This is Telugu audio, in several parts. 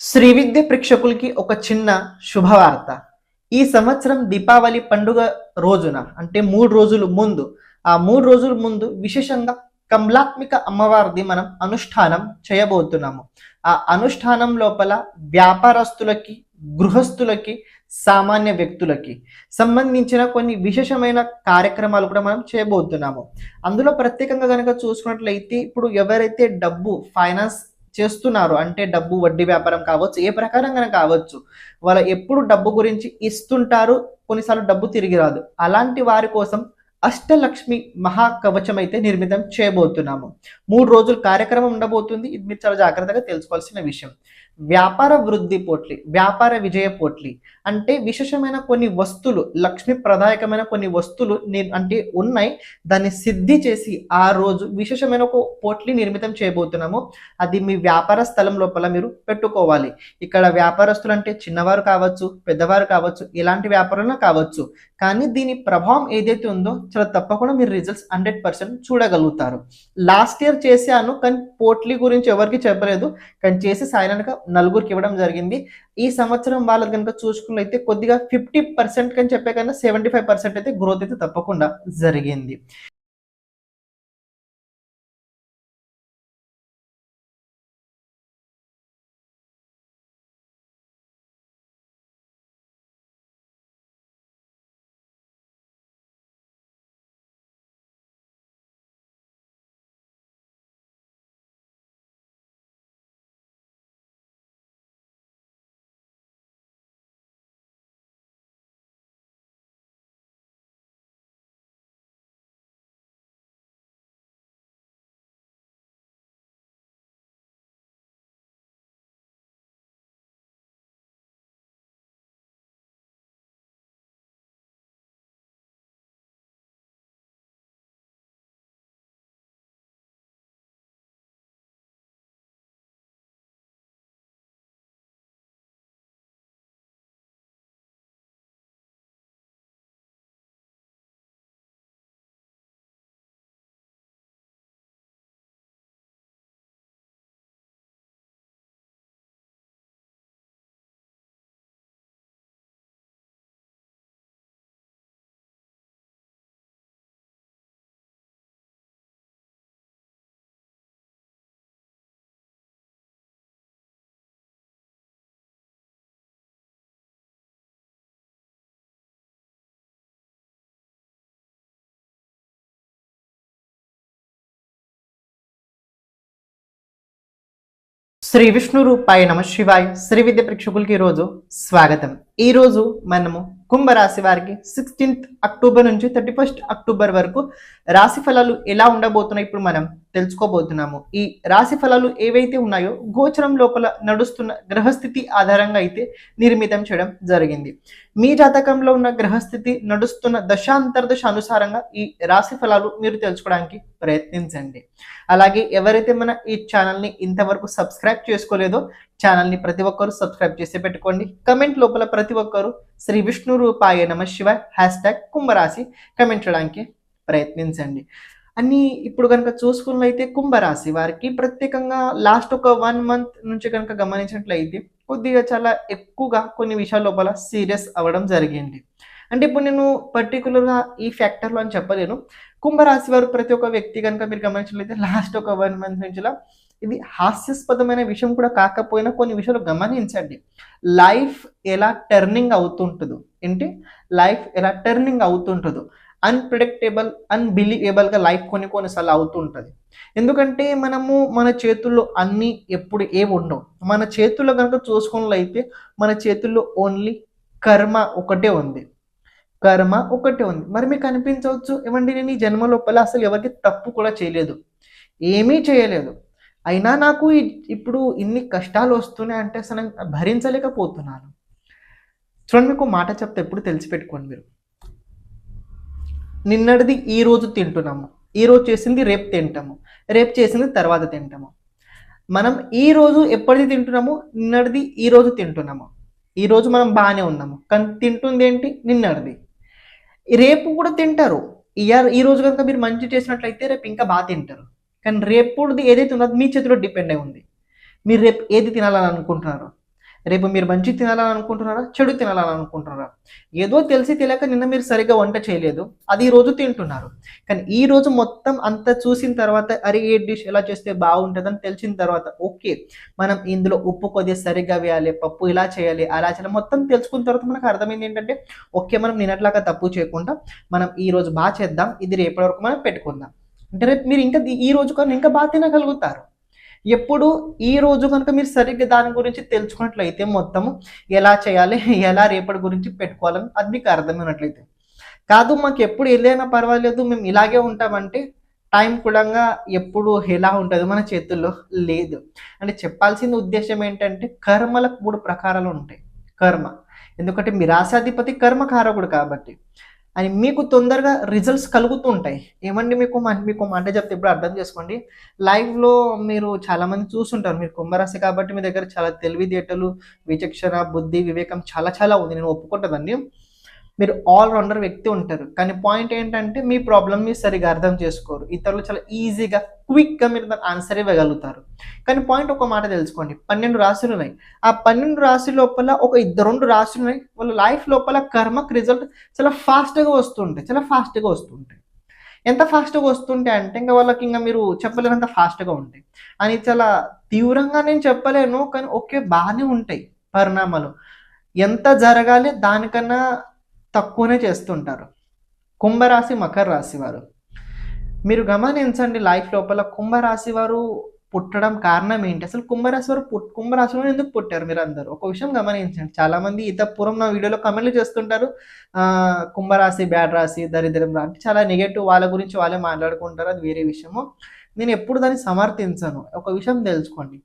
శ్రీ విద్య ప్రేక్షకులకి ఒక చిన్న శుభవార్త. ఈ సంవత్సరం దీపావళి పండుగ రోజున అంటే మూడు రోజులు ముందు ఆ మూడు రోజుల ముందు విశేషంగా కమలాత్మిక అమ్మవారిది మనం అనుష్ఠానం చేయబోతున్నాము. ఆ అనుష్ఠానం లోపల వ్యాపారస్తులకి గృహస్థులకి సామాన్య వ్యక్తులకి సంబంధించిన కొన్ని విశేషమైన కార్యక్రమాలు కూడా మనం చేయబోతున్నాము. అందులో ప్రత్యేకంగా కనుక చూసుకున్నట్లయితే ఇప్పుడు ఎవరైతే డబ్బు ఫైనాన్స్ చేస్తున్నారు. అంటే డబ్బు వడ్డీ వ్యాపారం కావచ్చు ఏ ప్రకారంగా కావచ్చు. వాళ్ళు ఎప్పుడు డబ్బు గురించి ఇస్తుంటారు కొన్నిసార్లు డబ్బు తిరిగి రాదు. అలాంటి వారి కోసం అష్టలక్ష్మి మహాకవచం అయితే నిర్మితం చేయబోతున్నాము. మూడు రోజులు కార్యక్రమం ఉండబోతుంది. ఇది మీరు చాలా జాగ్రత్తగా తెలుసుకోవాల్సిన విషయం. వ్యాపార వృద్ధి పోట్లి వ్యాపార విజయ పోట్లి. అంటే విశేషమైన కొన్ని వస్తువులు లక్ష్మి ప్రదాయకమైన కొన్ని వస్తువులు అంటే ఉన్నాయి. దాన్ని సిద్ధి చేసి ఆ రోజు విశేషమైన ఒక పోట్లి నిర్మితం చేయబోతున్నాము. అది మీ వ్యాపార స్థలం లోపల మీరు పెట్టుకోవాలి. ఇక్కడ వ్యాపారస్తులు అంటే చిన్నవారు కావచ్చు పెద్దవారు కావచ్చు ఎలాంటి వ్యాపారంలో కావచ్చు. కానీ దీని ప్రభావం ఏదైతే ఉందో చాలా తప్పకుండా మీరు రిజల్ట్స్ హండ్రెడ్ పర్సెంట్ చూడగలుగుతారు. లాస్ట్ ఇయర్ చేశాను కానీ పోట్లీ గురించి ఎవరికి చెప్పలేదు. కానీ చేసి సాయినాక నలుగురికి ఇవ్వడం జరిగింది. ఈ సంవత్సరం వాళ్ళకి కనుక చూసుకున్నట్లయితే కొద్దిగా ఫిఫ్టీ పర్సెంట్ కని చెప్పే కన్నా సెవెంటీ ఫైవ్ పర్సెంట్ అయితే గ్రోత్ అయితే తప్పకుండా జరిగింది. శ్రీ విష్ణు రూపాయ నమ శివాయ్ శ్రీ విద్య ప్రేక్షకులకి ఈరోజు స్వాగతం. ఈ రోజు మనము కుంభరాశి వారికి సిక్స్టీన్త్ అక్టోబర్ నుంచి థర్టీ ఫస్ట్ అక్టోబర్ వరకు రాశి ఫలాలు ఎలా ఉండబోతున్నాయి ఇప్పుడు మనం తెలుసుకోబోతున్నాము. ఈ రాశి ఫలాలు ఏవైతే ఉన్నాయో గోచరం లోపల నడుస్తున్న గ్రహస్థితి ఆధారంగా అయితే నిర్మితం చేయడం జరిగింది. మీ జాతకంలో ఉన్న గ్రహస్థితి నడుస్తున్న దశాంతర్దశ అనుసారంగా ఈ రాశి ఫలాలు మీరు తెలుసుకోవడానికి ప్రయత్నించండి. అలాగే ఎవరైతే మన ఈ ఛానల్ని ఇంతవరకు సబ్స్క్రైబ్ చేసుకోలేదో ఛానల్ని ప్రతి ఒక్కరు సబ్స్క్రైబ్ చేసి పెట్టుకోండి. కమెంట్ లోపల ప్రతి ఒక్కరు శ్రీ విష్ణు రూపాయ నమ శివ హ్యాష్ ట్యాగ్ కుంభరాశి కమెంట్ చేయడానికి ప్రయత్నించండి. అన్ని ఇప్పుడు కనుక చూసుకున్నట్లయితే కుంభరాశి వారికి ప్రత్యేకంగా లాస్ట్ ఒక వన్ మంత్ నుంచి కనుక గమనించినట్లయితే కొద్దిగా చాలా ఎక్కువగా కొన్ని విషయాల లోపల సీరియస్ అవ్వడం జరిగింది. అంటే ఇప్పుడు నేను పర్టికులర్గా ఈ ఫ్యాక్టర్లో అని చెప్పలేను. కుంభరాశి వారు ప్రతి ఒక్క వ్యక్తి కనుక మీరు గమనించినట్లయితే లాస్ట్ ఒక వన్ మంత్ నుంచిలా ఇది హాస్యాస్పదమైన విషయం కూడా కాకపోయినా కొన్ని విషయాలు గమనించండి. లైఫ్ ఎలా టర్నింగ్ అవుతుంటుందో? ఏంటి? లైఫ్ ఎలా టర్నింగ్ అవుతుంటుందో? అన్ప్రిడిక్టబుల్ అన్బిలీవబుల్గా లైఫ్ కొన్ని కొన్నిసార్లు అవుతుంటుంది. ఎందుకంటే మనము మన చేతుల్లో అన్నీ ఎప్పుడు ఏవి ఉండవు. మన చేతుల్లో కనుక చూసుకున్నట్లయితే మన చేతుల్లో ఓన్లీ కర్మ ఒకటే ఉంది. కర్మ ఒకటే ఉంది. మరి మీకు అనిపించవచ్చు ఏమండి నేను ఈ జన్మ లోపల అసలు ఎవరికి తప్పు కూడా చేయలేదు. ఏమీ చేయలేదు. అయినా నాకు ఇప్పుడు ఇన్ని కష్టాలు వస్తున్నాయి అంటే అసలు భరించలేకపోతున్నాను. చూడండి మీకు మాట చెప్తే ఎప్పుడు తెలిసిపెట్టుకోండి మీరు. నిన్నటిది ఈ రోజు తింటున్నాము. ఈ రోజు చేసింది రేపు తింటాము. రేపు చేసింది తర్వాత తింటాము. మనం ఈ రోజు ఎప్పటిది తింటున్నాము? నిన్నటిది ఈ రోజు తింటున్నాము. ఈ రోజు మనం బాగానే ఉన్నాము. కానీ తింటుంది ఏంటి? నిన్నటిది. రేపు కూడా తింటారు. ఇయర్ ఈ రోజు కనుక మీరు మంచి చేసినట్లయితే రేపు ఇంకా బాగా తింటారు. కానీ రేపుది ఏదైతే ఉందో అది మీ చేతిలో డిపెండ్ అయి ఉంది. మీరు రేపు ఏది తినాలని అనుకుంటున్నారు రేపు మీరు మంచి తినాలని అనుకుంటున్నారా చెడు తినాలని అనుకుంటున్నారా ఏదో తెలిసి తెలియక నిన్న మీరు సరిగ్గా వంట చేయలేదు. అది ఈ రోజు తింటున్నారు. కానీ ఈ రోజు మొత్తం అంత చూసిన తర్వాత అరే ఏ డిష్ ఎలా చేస్తే బాగుంటుందని తెలిసిన తర్వాత ఓకే మనం ఇందులో ఉప్పు కొద్దిగా సరిగ్గా వేయాలి పప్పు ఇలా చేయాలి అలా చేయాలి మొత్తం తెలుసుకున్న తర్వాత మనకు అర్థమైంది ఏంటంటే ఓకే మనం నిన్నట్లాగా తప్పు చేయకుండా మనం ఈ రోజు బాగా చేద్దాం ఇది రేపటి వరకు మనం పెట్టుకుందాం. అంటే రేపు మీరు ఇంకా ఈ రోజు కన్నా ఇంకా బాగా తినగలుగుతారు. ఎప్పుడు ఈ రోజు కనుక మీరు సరిగ్గా దాని గురించి తెలుసుకున్నట్లయితే మొత్తం ఎలా చేయాలి ఎలా రేపటి గురించి పెట్టుకోవాలని అది మీకు అర్థమైనట్లయితే. కాదు మాకు ఎప్పుడు ఏదైనా పర్వాలేదు మేము ఇలాగే ఉంటామంటే టైం కూడా ఎప్పుడు ఎలా ఉంటుంది మన చేతుల్లో లేదు. అంటే చెప్పాల్సిన ఉద్దేశం ఏంటంటే కర్మలకు మూడు ప్రకారాలు ఉంటాయి. కర్మ. ఎందుకంటే మీ రాశాధిపతి కర్మకారకుడు కాబట్టి. అని మీకు తొందరగా రిజల్ట్స్ కలుగుతూ ఉంటాయి ఏమండి మీకు మీకు మాట చెప్తే ఇప్పుడు అర్థం చేసుకోండి. లైవ్లో మీరు చాలామంది చూస్తుంటారు. మీరు కుంభరాశి కాబట్టి మీ దగ్గర చాలా తెలివితేటలు విచక్షణ బుద్ధి వివేకం చాలా చాలా ఉంది. నేను ఒప్పుకుంటుందండి మీరు ఆల్ రౌండర్ వ్యక్తి ఉంటారు. కానీ పాయింట్ ఏంటంటే మీ ప్రాబ్లమ్ మీరు సరిగా అర్థం చేసుకోరు. ఇతరులు చాలా ఈజీగా క్విక్గా మీరు దాని ఆన్సర్ ఇవ్వగలుగుతారు. కానీ పాయింట్ ఒక మాట తెలుసుకోండి. పన్నెండు రాశులు ఉన్నాయి. ఆ పన్నెండు రాశుల లోపల ఒక ఇద్దరు రెండు రాశులు ఉన్నాయి. వాళ్ళ లైఫ్ లోపల కర్మకు రిజల్ట్ చాలా ఫాస్ట్గా వస్తుంటాయి. చాలా ఫాస్ట్గా వస్తుంటాయి. ఎంత ఫాస్ట్గా వస్తుంటాయి అంటే ఇంకా వాళ్ళకి ఇంకా మీరు చెప్పలేనంత ఫాస్ట్గా ఉంటాయి. అని చాలా తీవ్రంగా నేను చెప్పలేను. కానీ ఓకే బాగానే ఉంటాయి పరిణామాలు. ఎంత జరగాలి దానికన్నా తక్కువనే చేస్తుంటారు. కుంభరాశి మకర రాశి వారు. మీరు గమనించండి లైఫ్ లోపల కుంభరాశి వారు పుట్టడం కారణం ఏంటి? అసలు కుంభరాశి వారు పుట్ కుంభరాశిలో ఎందుకు పుట్టారు మీరు అందరూ ఒక విషయం గమనించండి. చాలా మంది ఇత పూర్వం నా వీడియోలో కమెంట్లు చేస్తుంటారు. కుంభరాశి బ్యాడ్ రాశి దరిద్రం అంటే చాలా నెగటివ్ వాళ్ళ గురించి వాళ్ళే మాట్లాడుకుంటారు. అది వేరే విషయము. నేను ఎప్పుడు దాన్ని సమర్థించను. ఒక విషయం తెలుసుకోండి.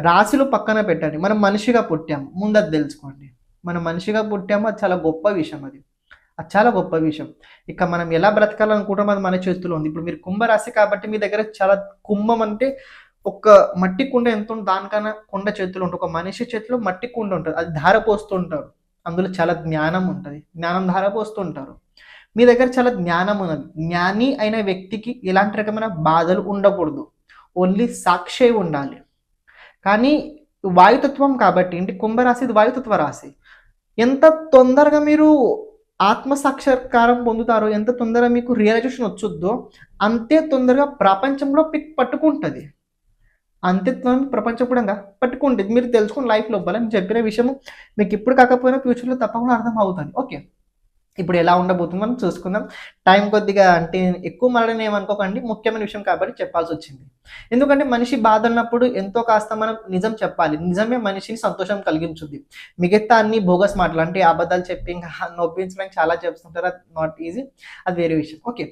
రాశులు పక్కన పెట్టండి. మనం మనిషిగా పుట్టాము. ముందది తెలుసుకోండి. మనం మనిషిగా పుట్టామో అది చాలా గొప్ప విషయం అది. అది చాలా గొప్ప విషయం. ఇక మనం ఎలా బ్రతకాలనుకుంటామో అది మన చేతిలో ఉంది. ఇప్పుడు మీరు కుంభరాశి కాబట్టి మీ దగ్గర చాలా కుంభం అంటే ఒక మట్టి కుండ ఎంత ఉంటుంది దానికన్నా కుండ చేతులు ఉంటుంది. ఒక మనిషి చేతిలో మట్టి కుండ ఉంటుంది. అది ధార పోస్తుంటారు అందులో చాలా జ్ఞానం ఉంటుంది. జ్ఞానం ధార పోస్తుంటారు మీ దగ్గర చాలా జ్ఞానం ఉన్నది. జ్ఞాని అయిన వ్యక్తికి ఎలాంటి రకమైన బాధలు ఉండకూడదు. ఓన్లీ సాక్షి ఉండాలి. కానీ వాయుతత్వం కాబట్టి ఏంటి కుంభరాశి ఇది వాయుతత్వ రాశి. ఎంత తొందరగా మీరు ఆత్మసాక్షాత్కారం పొందుతారో ఎంత తొందరగా మీకు రియలైజేషన్ వచ్చుద్దో అంతే తొందరగా ప్రపంచంలో పిక్ పట్టుకుంటుంది. అంతే తొందరగా ప్రపంచం కూడా పట్టుకుంటుంది. మీరు తెలుసుకుని లైఫ్ లోపల నేను చెప్పిన విషయం మీకు ఇప్పుడు కాకపోయినా ఫ్యూచర్లో తప్పకుండా అర్థం అవుతుంది. ఓకే ఇప్పుడు ఎలా ఉండబోతుంది మనం చూసుకుందాం. టైం కొద్దిగా అంటే ఎక్కువ మరణ ఏమనుకోకండి. ముఖ్యమైన విషయం కాబట్టి చెప్పాల్సి వచ్చింది. ఎందుకంటే మనిషి బాధ ఉన్నప్పుడు ఎంతో కాస్త మనం నిజం చెప్పాలి. నిజమే మనిషిని సంతోషం కలిగించుద్ది. మిగతా అన్ని బోగస్ మాటలు అంటే అబద్ధాలు చెప్పి ఇంకా నొప్పించడానికి చాలా చెప్తుంటారు అది నాట్ ఈజీ అది వేరే విషయం. ఓకే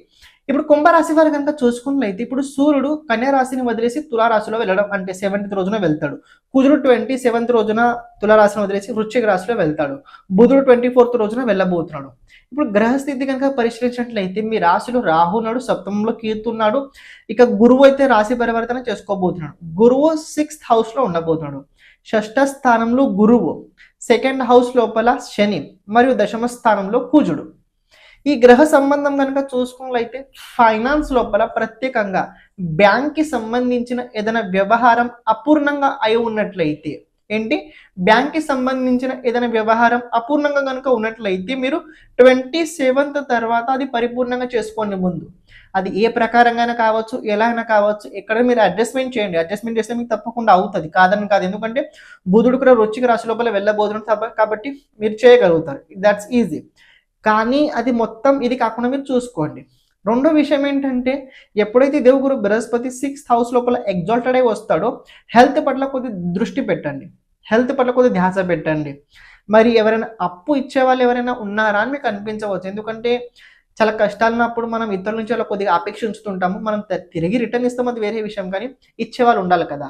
ఇప్పుడు కుంభరాశి వారు కనుక చూసుకున్నట్లయితే ఇప్పుడు సూర్యుడు కన్యా రాశిని వదిలేసి తులారాశిలో వెళ్ళడం అంటే సెవెంత్ రోజున వెళ్తాడు. కుజుడు ట్వంటీ సెవెంత్ రోజున తులారాశిని వదిలేసి వృశ్చిక రాశిలో వెళ్తాడు. బుధుడు ట్వంటీ ఫోర్త్ రోజున వెళ్ళబోతున్నాడు. ఇప్పుడు గ్రహస్థితి కనుక పరిశీలించినట్లయితే మీ రాశిలో రాహు ఉన్నాడు సప్తమంలో కీర్తున్నాడు ఇక గురువు అయితే రాశి పరివర్తన చేసుకోబోతున్నాడు. గురువు సిక్స్త్ హౌస్లో ఉండబోతున్నాడు. షష్ఠ స్థానంలో గురువు సెకండ్ హౌస్ లోపల శని మరియు దశమ స్థానంలో కుజుడు. ఈ గ్రహ సంబంధం కనుక చూసుకున్నట్లయితే ఫైనాన్స్ లోపల ప్రత్యేకంగా బ్యాంక్కి సంబంధించిన ఏదైనా వ్యవహారం అపూర్ణంగా అయి ఉన్నట్లయితే ఏంటి? బ్యాంక్కి సంబంధించిన ఏదైనా వ్యవహారం అపూర్ణంగా కనుక ఉన్నట్లయితే మీరు ట్వంటీ సెవెంత్ తర్వాత అది పరిపూర్ణంగా చేసుకోండి ముందు. అది ఏ ప్రకారంగా కావచ్చు ఎలా అయినా కావచ్చు ఎక్కడ మీరు అడ్జస్ట్మెంట్ చేయండి. అడ్జస్ట్మెంట్ చేస్తే మీకు తప్పకుండా అవుతుంది. కాదని కాదు. ఎందుకంటే బుధుడు కూడా రుచికి రాశి లోపల వెళ్ళబోతున్నాడు కాబట్టి మీరు చేయగలుగుతారు. దట్స్ ఈజీ కానీ అది మొత్తం ఇది కాకుండా మీరు చూసుకోండి. రెండో విషయం ఏంటంటే ఎప్పుడైతే దేవుగురు బృహస్పతి సిక్స్త్ హౌస్ లోపల ఎగ్జాల్టెడ్ అయి వస్తాడో హెల్త్ పట్ల కొద్ది దృష్టి పెట్టండి. హెల్త్ పట్ల కొద్ది ధ్యాస పెట్టండి. మరి ఎవరైనా అప్పు ఇచ్చే వాళ్ళు ఎవరైనా ఉన్నారా అని మీకు అనిపించవచ్చు. ఎందుకంటే చాలా కష్టాలున్నప్పుడు మనం ఇతరుల నుంచి అలా కొద్దిగా అపేక్ష ఉంచుతుంటాము మనం తిరిగి రిటర్న్ ఇస్తాం అది వేరే విషయం. కానీ ఇచ్చేవాళ్ళు ఉండాలి కదా.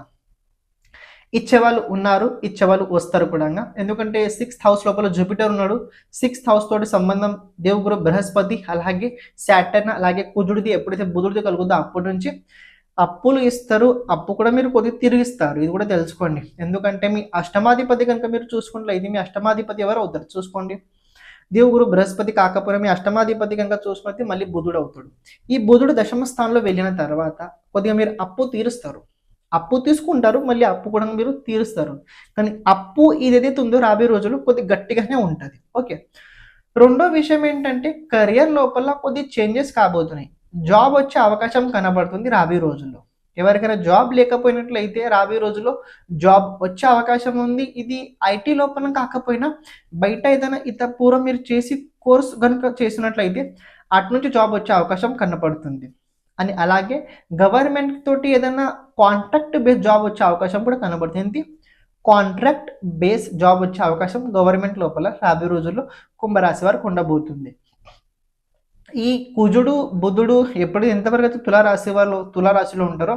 ఇచ్చేవాళ్ళు ఉన్నారు ఇచ్చేవాళ్ళు వస్తారు కూడా ఎందుకంటే సిక్స్త్ హౌస్ లోపల జూపిటర్ ఉన్నాడు. సిక్స్త్ హౌస్ తోటి సంబంధం దేవుగురు బృహస్పతి అలాగే సాటర్న్ అలాగే కుజుడిది ఎప్పుడైతే బుధుడిది కలుగుతుందో అప్పటి నుంచి అప్పులు ఇస్తారు. అప్పు కూడా మీరు కొద్దిగా తిరిగిస్తారు ఇది కూడా తెలుసుకోండి. ఎందుకంటే మీ అష్టమాధిపతి కనుక మీరు చూసుకున్నట్లయితే మీ అష్టమాధిపతి ఎవరు అవుతారు. చూసుకోండి. దేవుగురు బృహస్పతి కాకపోతే మీ అష్టమాధిపతి కనుక చూసుకుంటే మళ్ళీ బుధుడు అవుతాడు. ఈ బుధుడు దశమ స్థానంలో వెళ్ళిన తర్వాత కొద్దిగా మీరు అప్పు తీరుస్తారు. అప్పు తీసుకుంటారు మళ్ళీ అప్పు కూడా మీరు తీరుస్తారు. కానీ అప్పు ఇది ఏదైతే ఉందో రాబోయే రోజుల్లో కొద్ది గట్టిగానే ఉంటుంది. ఓకే. రెండో విషయం ఏంటంటే కెరియర్ లోపల కొద్ది చేంజెస్ కాబోతున్నాయి. జాబ్ వచ్చే అవకాశం కనబడుతుంది రాబోయే రోజుల్లో. ఎవరికైనా జాబ్ లేకపోయినట్లయితే రాబోయే రోజుల్లో జాబ్ వచ్చే అవకాశం ఉంది. ఇది ఐటీ లోపల కాకపోయినా బయట ఏదైనా ఇత పూర్వం మీరు చేసి కోర్స్ కనుక చేసినట్లయితే అటు నుంచి జాబ్ వచ్చే అవకాశం కనపడుతుంది. అని అలాగే గవర్నమెంట్ తోటి ఏదైనా కాంట్రాక్ట్ బేస్ జాబ్ వచ్చే అవకాశం కూడా కనబడుతుంది. ఏంటి? కాంట్రాక్ట్ బేస్ జాబ్ వచ్చే అవకాశం గవర్నమెంట్ లోపల రాబోయే రోజుల్లో కుంభరాశి వారికి ఉండబోతుంది ఈ కుజుడు బుధుడు ఎప్పుడు ఎంతవరకు అయితే తులారాశి వాళ్ళు తులారాశిలో ఉంటారో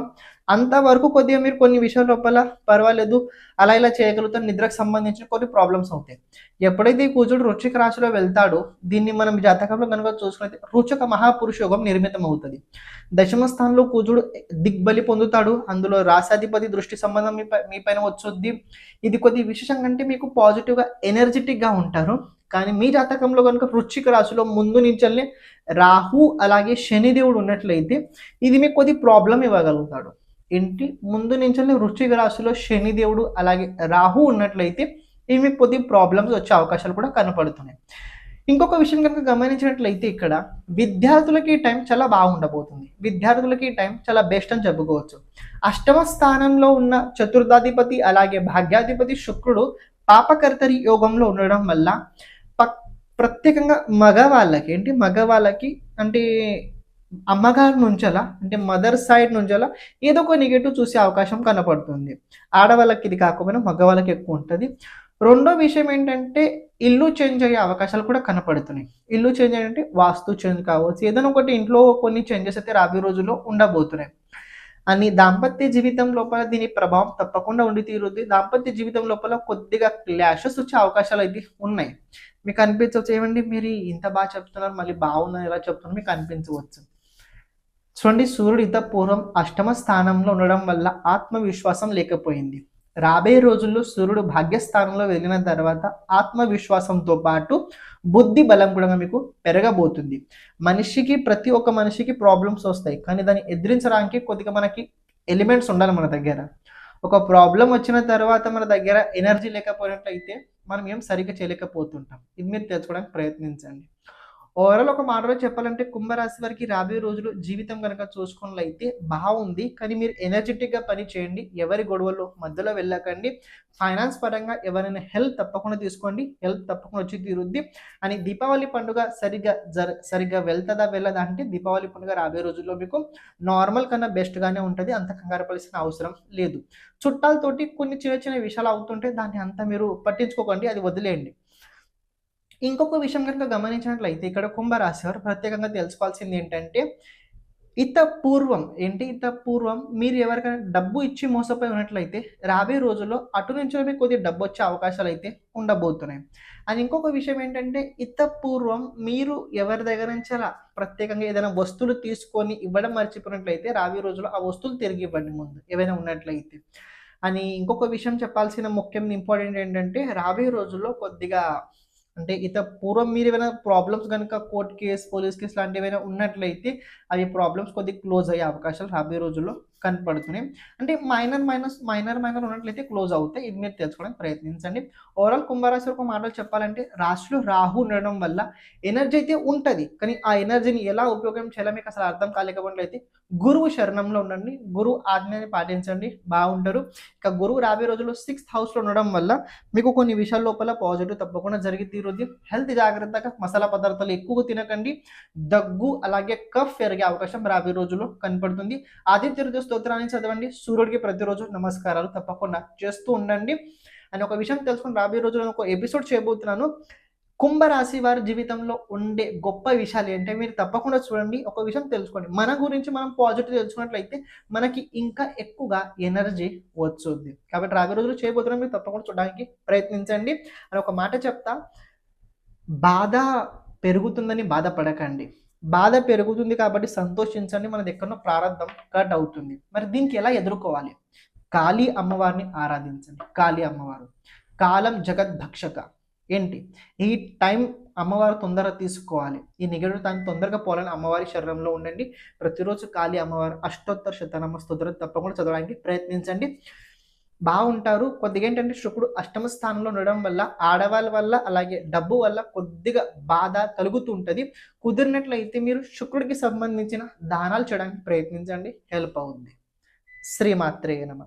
అంతవరకు కొద్దిగా మీరు కొన్ని విషయాల లోపల పర్వాలేదు. అలా ఇలా చేయగలుగుతారు. నిద్రకు సంబంధించిన కొన్ని ప్రాబ్లమ్స్ అవుతాయి. ఎప్పుడైతే ఈ కుజుడు రుచిక రాశిలో వెళ్తాడో దీన్ని మనం జాతకంలో కనుక చూసుకున్నైతే రుచక మహాపురుష యోగం నిర్మితం అవుతుంది. దశమ స్థానంలో కుజుడు దిగ్బలి పొందుతాడు. అందులో రాశాధిపతి దృష్టి సంబంధం మీ మీ పైన వచ్చొద్ది. ఇది కొద్ది విశేషంగా అంటే మీకు పాజిటివ్గా ఎనర్జెటిక్గా ఉంటారు. కానీ మీ జాతకంలో కనుక వృశ్చిక రాశిలో ముందు నుంచల్ని రాహు అలాగే శనిదేవుడు ఉన్నట్లయితే ఇది మీకు కొద్ది ప్రాబ్లం ఇవ్వగలుగుతాడు. ఏంటి ముందు నుంచి వృశ్చిక రాశిలో శనిదేవుడు అలాగే రాహు ఉన్నట్లయితే ఇవి మీకు కొద్ది ప్రాబ్లమ్స్ వచ్చే అవకాశాలు కూడా కనపడుతున్నాయి. ఇంకొక విషయం కనుక గమనించినట్లయితే ఇక్కడ విద్యార్థులకి ఈ టైం చాలా బాగుండబోతుంది. విద్యార్థులకి ఈ టైం చాలా బెస్ట్ అని చెప్పుకోవచ్చు. అష్టమ స్థానంలో ఉన్న చతుర్థాధిపతి అలాగే భాగ్యాధిపతి శుక్రుడు పాపకర్తరి యోగంలో ఉండడం వల్ల ప్రత్యేకంగా మగవాళ్ళకి ఏంటి మగవాళ్ళకి అంటే అమ్మగారి నుంచలా అంటే మదర్ సైడ్ నుంచలా ఏదో ఒక నెగిటివ్ చూసే అవకాశం కనపడుతుంది. ఆడవాళ్ళకి ఇది కాకపోయినా మగవాళ్ళకి ఎక్కువ ఉంటుంది. రెండో విషయం ఏంటంటే ఇల్లు చేంజ్ అయ్యే అవకాశాలు కూడా కనపడుతున్నాయి. ఇల్లు చేంజ్ అంటే వాస్తు చేంజ్ కావచ్చు. ఏదైనా ఒకటి ఇంట్లో కొన్ని చేంజెస్ అయితే రాబోయే రోజుల్లో ఉండబోతున్నాయి. అని దాంపత్య జీవితం లోపల దీని ప్రభావం తప్పకుండా ఉండి తీరుద్ది. దాంపత్య జీవితం లోపల కొద్దిగా క్లాషెస్ వచ్చే అవకాశాలు అయితే ఉన్నాయి. మీకు అనిపించవచ్చు ఏమండి మీరు ఇంత బాగా చెప్తున్నారు మళ్ళీ బాగున్నారు ఎలా చెప్తున్నారు మీకు అనిపించవచ్చు. చూడండి సూర్యుడు ఇంత పూర్వం అష్టమ స్థానంలో ఉండడం వల్ల ఆత్మవిశ్వాసం లేకపోయింది. రాబోయే రోజుల్లో సూర్యుడు భాగ్యస్థానంలో వెళ్ళిన తర్వాత ఆత్మవిశ్వాసంతో పాటు బుద్ధి బలం కూడా మీకు పెరగబోతుంది. మనిషికి ప్రతి ఒక్క మనిషికి ప్రాబ్లమ్స్ వస్తాయి. కానీ దాన్ని ఎదిరించడానికి కొద్దిగా మనకి ఎలిమెంట్స్ ఉండాలి మన దగ్గర. ఒక ప్రాబ్లం వచ్చిన తర్వాత మన దగ్గర ఎనర్జీ లేకపోయినట్లయితే మనం ఏం సరిగ్గా చేయలేకపోతుంటాం. ఇది మీరు తెలుసుకోవడానికి ప్రయత్నించండి. ఓవరాల్ ఒక మాటలో చెప్పాలంటే కుంభరాశి వారికి రాబోయే రోజులు జీవితం కనుక చూసుకున్నట్లయితే బాగుంది. కానీ మీరు ఎనర్జెటిక్గా పని చేయండి. ఎవరి గొడవలు మధ్యలో వెళ్ళకండి. ఫైనాన్స్ పరంగా ఎవరైనా హెల్ప్ తప్పకుండా తీసుకోండి. హెల్ప్ తప్పకుండా వచ్చి తీరుద్ది. అని దీపావళి పండుగ సరిగ్గా జర సరిగ్గా వెళ్తుందా వెళ్ళదా అంటే దీపావళి పండుగ రాబోయే రోజుల్లో మీకు నార్మల్ కన్నా బెస్ట్గానే ఉంటుంది. అంత కంగారు పడాల్సిన అవసరం లేదు. చుట్టాలతోటి కొన్ని చిన్న చిన్న విషయాలు అవుతుంటే దాన్ని అంతా మీరు పట్టించుకోకండి. అది వదిలేయండి. ఇంకొక విషయం కనుక గమనించినట్లయితే ఇక్కడ కుంభరాశి వారు ప్రత్యేకంగా తెలుసుకోవాల్సింది ఏంటంటే ఇత పూర్వం ఏంటి ఇత పూర్వం మీరు ఎవరికైనా డబ్బు ఇచ్చి మోసపోయి ఉన్నట్లయితే రాబోయే రోజుల్లో అటు నుంచి మీకు కొద్దిగా డబ్బు వచ్చే అవకాశాలు అయితే ఉండబోతున్నాయి. అండ్ ఇంకొక విషయం ఏంటంటే ఇత పూర్వం మీరు ఎవరి దగ్గర నుంచి అలా ప్రత్యేకంగా ఏదైనా వస్తువులు తీసుకొని ఇవ్వడం మర్చిపోయినట్లయితే రాబోయే రోజుల్లో ఆ వస్తువులు తిరిగి ఇవ్వండి ముందు ఏవైనా ఉన్నట్లయితే. అని ఇంకొక విషయం చెప్పాల్సిన ముఖ్యం ఇంపార్టెంట్ ఏంటంటే రాబోయే రోజుల్లో కొద్దిగా అంటే ఇత పూర్వం మీరు ఏమైనా ప్రాబ్లమ్స్ కనుక కోర్ట్ కేస్ పోలీస్ కేసు లాంటివి ఏమైనా ఉన్నట్లయితే అవి ప్రాబ్లమ్స్ కొద్దిగా క్లోజ్ అయ్యే అవకాశాలు రాబోయే రోజుల్లో కనపడుతున్నాయి. అంటే మైనర్ మైనస్ మైనర్ మైనర్ ఉన్నట్లయితే క్లోజ్ అవుతాయి. ఇది మీరు తెలుసుకోవడానికి ప్రయత్నించండి. ఓవరాల్ కుంభరాశి ఒక మాటలు చెప్పాలంటే రాశిలో రాహు ఉండడం వల్ల ఎనర్జీ అయితే ఉంటుంది. కానీ ఆ ఎనర్జీని ఎలా ఉపయోగం చేయాలో మీకు అసలు అర్థం కాలేకపోయినట్లయితే గురువు శరణంలో ఉండండి. గురువు ఆజ్ఞని పాటించండి. బాగుంటారు. ఇక గురువు రాబోయే రోజుల్లో సిక్స్త్ హౌస్లో ఉండడం వల్ల మీకు కొన్ని విషయాల లోపల పాజిటివ్ తప్పకుండా జరిగి తీరుద్ది హెల్త్ జాగ్రత్తగా మసాలా పదార్థాలు ఎక్కువ తినకండి. దగ్గు అలాగే కఫ్ పెరిగే అవకాశం రాబోయే రోజుల్లో కనపడుతుంది. ఆదిత్య హృదయ స్తోత్రాన్ని చదవండి. సూర్యుడికి ప్రతిరోజు నమస్కారాలు తప్పకుండా చేస్తూ ఉండండి. అని ఒక విషయం తెలుసుకుని రాబోయే రోజుల్లో ఒక ఎపిసోడ్ చేయబోతున్నాను. కుంభరాశి వారి జీవితంలో ఉండే గొప్ప విషయాలు ఏంటంటే మీరు తప్పకుండా చూడండి. ఒక విషయం తెలుసుకోండి. మన గురించి మనం పాజిటివ్ తెలుసుకున్నట్లయితే మనకి ఇంకా ఎక్కువగా ఎనర్జీ వచ్చుద్ది. కాబట్టి రాబోయే రోజులు చేయబోతున్నాం మీరు తప్పకుండా చూడడానికి ప్రయత్నించండి. అని ఒక మాట చెప్తా. బాధ పెరుగుతుందని బాధపడకండి. బాధ పెరుగుతుంది కాబట్టి సంతోషించండి మన దగ్గర ప్రారంభం కట్ అవుతుంది మరి దీనికి ఎలా ఎదుర్కోవాలి? కాళీ అమ్మవారిని ఆరాధించండి. కాళీ అమ్మవారు. కాలం జగద్భక్షక. ఏంటి? ఈ టైం అమ్మవారు తొందరగా తీసుకోవాలి. ఈ నెగటివ్ తాను తొందరగా పోవాలని అమ్మవారి శరీరంలో ఉండండి. ప్రతిరోజు కాళీ అమ్మవారు అష్టోత్తర శతనామ స్తోత్రం తప్పకుండా చదవడానికి ప్రయత్నించండి. బాగుంటారు. కొద్దిగా ఏంటంటే శుక్రుడు అష్టమ స్థానంలో ఉండడం వల్ల ఆడవాళ్ళ వల్ల అలాగే డబ్బు వల్ల కొద్దిగా బాధ కలుగుతూ ఉంటుంది కుదిరినట్లయితే మీరు శుక్రుడికి సంబంధించిన దానాలు చేయడానికి ప్రయత్నించండి. హెల్ప్ అవుతుంది శ్రీమాత్రేయ నమ.